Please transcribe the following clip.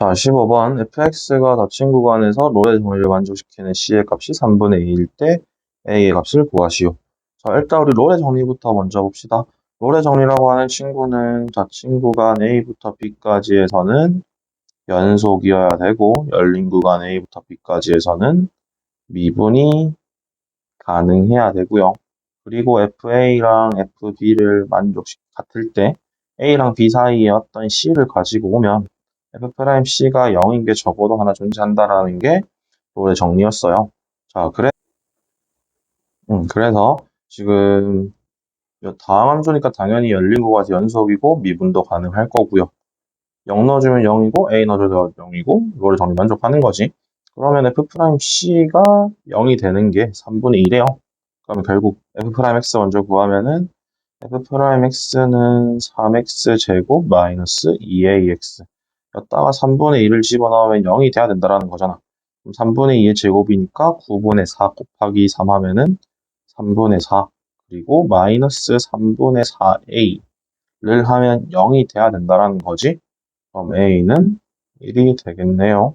자, 15번 fx가 닫힌 구간에서 롤의 정의를 만족시키는 c의 값이 3분의 2일 때 a의 값을 구하시오. 자, 일단 우리 롤의 정리부터 먼저 봅시다. 롤의 정리라고 하는 친구는 닫힌 구간 a부터 b까지에서는 연속이어야 되고 열린 구간 a부터 b까지에서는 미분이 가능해야 되고요. 그리고 fa랑 fb를 만족시 같을 때 a랑 b 사이에 어떤 c를 가지고 오면 f'C가 0인 게 적어도 하나 존재한다라는 게 롤의 정리였어요. 자, 그래, 음, 그래서 지금 다음 함수니까 당연히 열린 구간이 연속이고 미분도 가능할 거고요. 0 넣어주면 0이고 A 넣어줘도 0이고 롤의 정리 만족하는 거지. 그러면 f'C가 0이 되는 게 3분의 1이에요. 그러면 결국 f'X 먼저 구하면은 f'X는 3x 제곱 마이너스 2ax 였다가 3분의 1을 집어넣으면 0이 돼야 된다라는 거잖아. 그럼 3분의 2의 제곱이니까 9분의 4 곱하기 3 하면은 3분의 4 그리고 마이너스 3분의 4a를 하면 0이 돼야 된다라는 거지. 그럼 a는 1이 되겠네요.